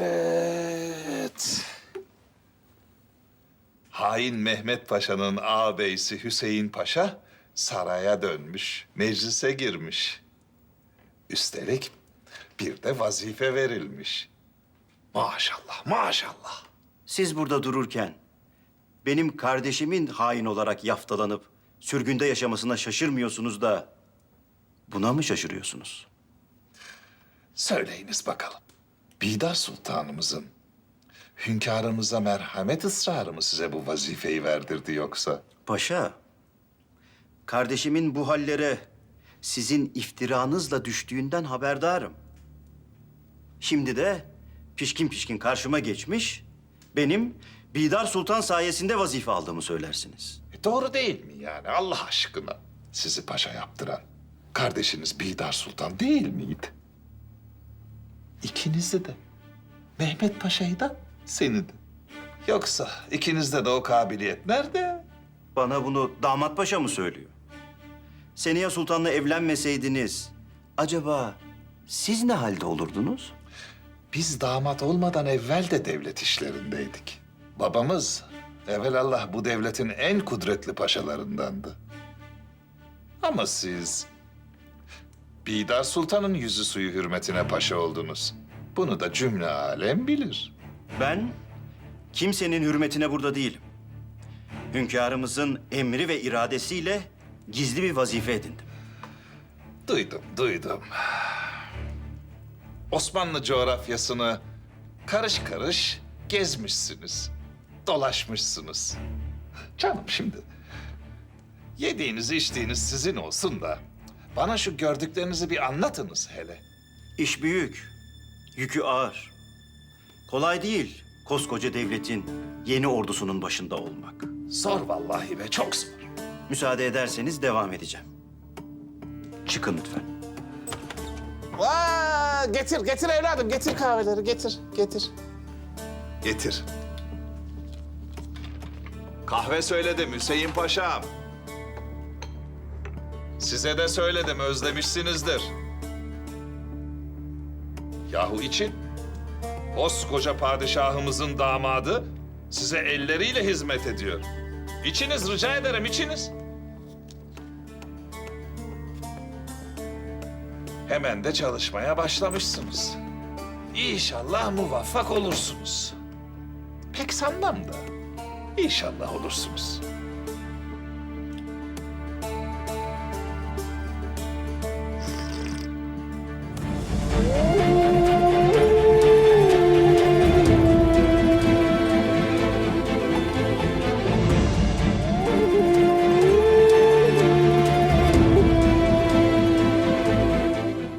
Evet. Hain Mehmet Paşa'nın ağabeysi Hüseyin Paşa saraya dönmüş, meclise girmiş. Üstelik bir de vazife verilmiş. Maşallah, maşallah. Siz burada dururken benim kardeşimin hain olarak yaftalanıp sürgünde yaşamasına şaşırmıyorsunuz da buna mı şaşırıyorsunuz? Söyleyiniz bakalım. Bidar Sultanımızın hünkârımıza merhamet ısrarı mı size bu vazifeyi verdirdi yoksa? Paşa, kardeşimin bu hallere sizin iftiranızla düştüğünden haberdarım. Şimdi de pişkin pişkin karşıma geçmiş, benim Bidar Sultan sayesinde vazife aldığımı söylersiniz. E doğru değil mi yani Allah aşkına? Sizi paşa yaptıran kardeşiniz Bidar Sultan değil miydi? İkinizi de. Mehmet Paşa'yı da seni de. Yoksa ikinizde de o kabiliyet nerede? Bana bunu damat paşa mı söylüyor? Seniye Sultan'la evlenmeseydiniz, acaba siz ne halde olurdunuz? Biz damat olmadan evvel de devlet işlerindeydik. Babamız evelallah bu devletin en kudretli paşalarındandı. Ama siz Bidar Sultan'ın yüzü suyu hürmetine paşa oldunuz. Bunu da cümle alem bilir. Ben kimsenin hürmetine burada değilim. Hünkârımızın emri ve iradesiyle gizli bir vazife edindim. Duydum, duydum. Osmanlı coğrafyasını karış karış gezmişsiniz, dolaşmışsınız. Canım şimdi yediğiniz içtiğiniz sizin olsun da bana şu gördüklerinizi bir anlatınız hele. İş büyük, yükü ağır. Kolay değil koskoca devletin yeni ordusunun başında olmak. Zor vallahi be, çok zor. Müsaade ederseniz devam edeceğim. Çıkın lütfen. Vaa, getir, getir evladım. Getir kahveleri, getir, getir. Getir. Kahve söyledim Hüseyin Paşam. Size de söyledim özlemişsinizdir. Yahu için. Koskoca padişahımızın damadı size elleriyle hizmet ediyor. İçiniz rica ederim içiniz. Hemen de çalışmaya başlamışsınız. İnşallah muvaffak olursunuz. Pek sanmam da. İnşallah olursunuz.